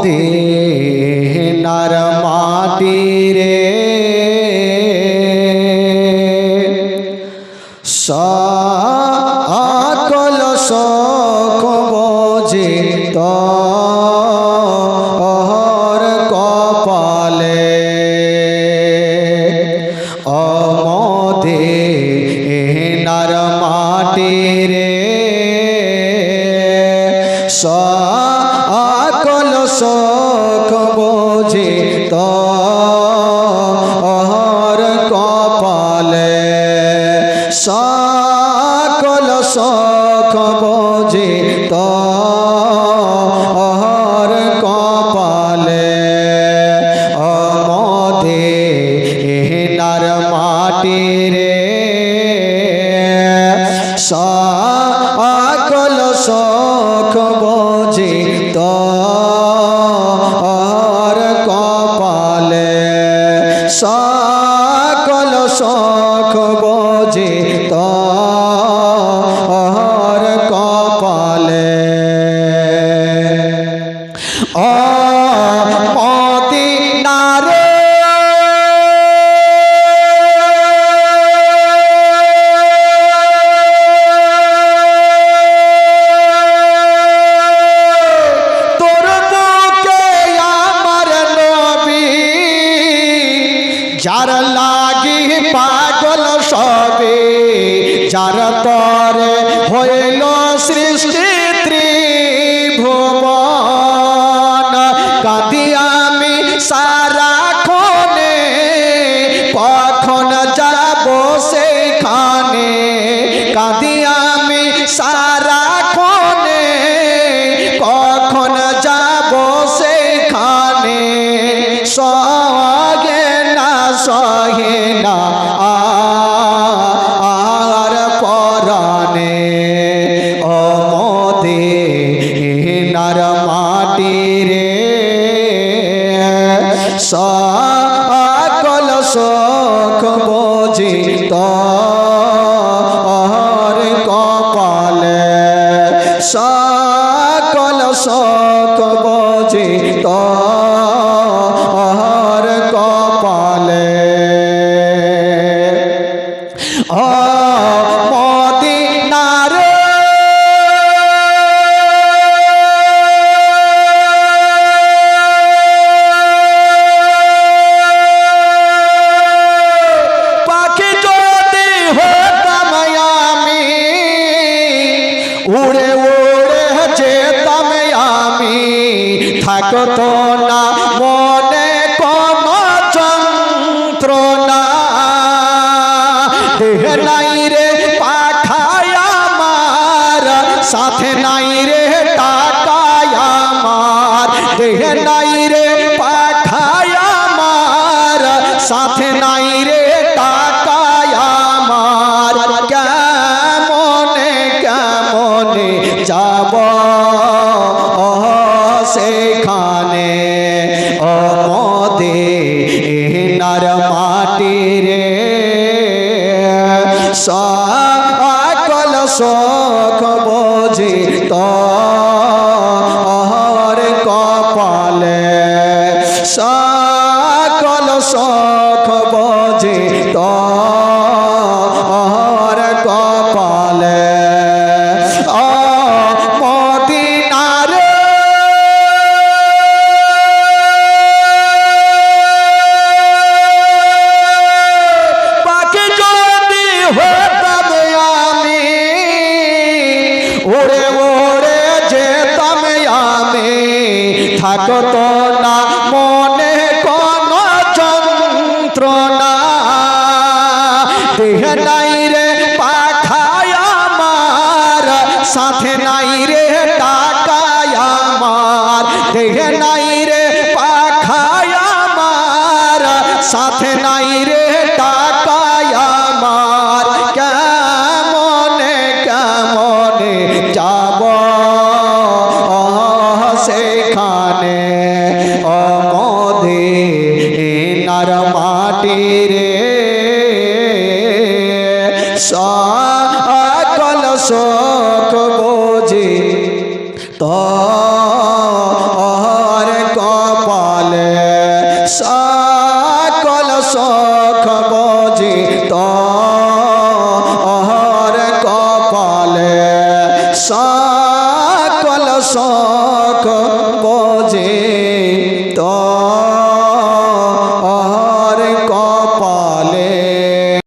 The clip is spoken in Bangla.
মদিনার মাটি রে। সকল শোক বোঝে তোর কপালে। অমদে শোক বোঝে তোর কপালে অমদে নার মাটি রে। সকল যার লাগি পাগল সবে, যার তরে হইল সৃষ্টি ত্রিভুবন। কাঁদি আমি সারা খনে কখন যাব সেখানে? কাঁদি আমি সারা খনে কখন যাব সেখানে? তোর না, মনে নাই রে, পাঠায় আমার, সাথে নাই রে টাকায় আমার। দেহ নাই রে, পাঠায় আমার, সাথে নাই তোর আমি থাকতো না মনে কোন যন্ত্রণা। দেহ নাই রে পাঠায় আমার, সাথে নাই রে টাকায় আমার। দেহ নাই রে পাখায় আমার, সাথে নাই রে সকল শোক বোঝে। তোর কপালে সকল শোক বোঝে। তোর কপালে সকল শোক